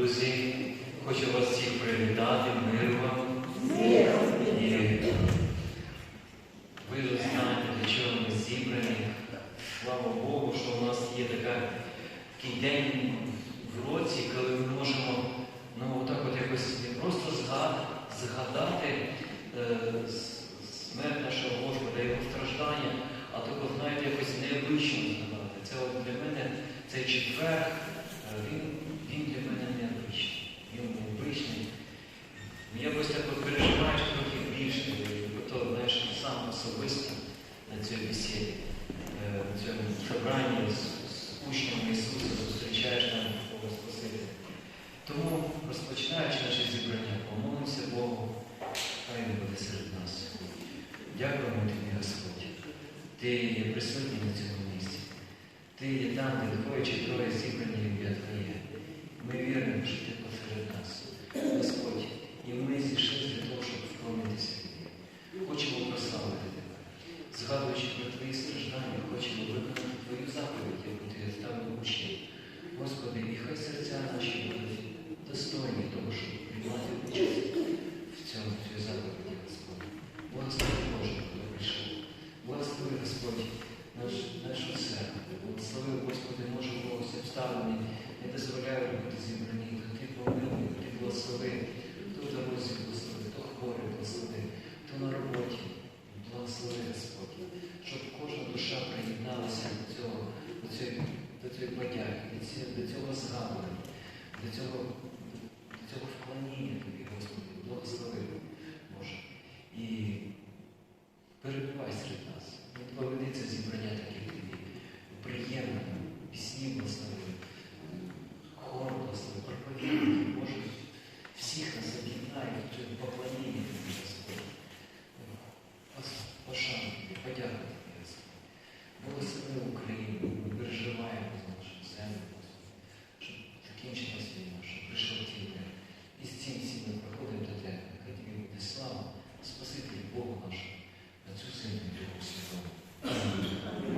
Друзі, хочу вас всіх привітати, миру вам. Ви знаєте, для чого ми зібрані. Слава Богу, що у нас є така, такий день в році, коли ми можемо ну, отак от якось не просто згад- згадати е, смерть нашого Господа, Його страждання, а також, знаєте, якось необично згадати. Це от для мене цей четвер, е, він, він для мене сам особисто на цій бесіді, е, на цьому собранні з, з учнями Ісуса зустрічаєш нам Бога Спасителя. Тому, розпочинаючи наше зібрання, помолимося Богу, хай Він буде серед нас. Дякуємо тобі, Господь. Ти є присутній на цьому місці. Ти є там, де двоє чи троє зібрані Твоє. Ми віримо, що ти посеред нас. Господь, і ми зійшли для того, щоб вклонитися тобі. Хочемо прославити тебе. Згадуючи про твої страждання, хочемо виконати твою заповідь, яку ти оставив учням. Господи, і хай серця наші будуть достойні того, щоб приймати участь в цьому цій заповіді, Господь. Благослови Боже, хто прийшов. Благослови, Господь, наш, нашу серце. Благослови, Господи, може когось обставини, не дозволяє робити зібрані. Ти помилуй, ти благослови, хто в дорозі благослови, хто хворий благослови, хто на роботі. Благослови, Господь, щоб кожна душа приєдналася до цього, до цієї до цієї подяки, до цього згадування, до цього до цього вклоніння тобі, Господи, благослови, Боже. І перебувай серед нас. Відповіди це зібрання таких тобі. Приємно, пісні благослови, хор благослови, проповідники, Боже, всіх нас об'єднає в поклоніння. again.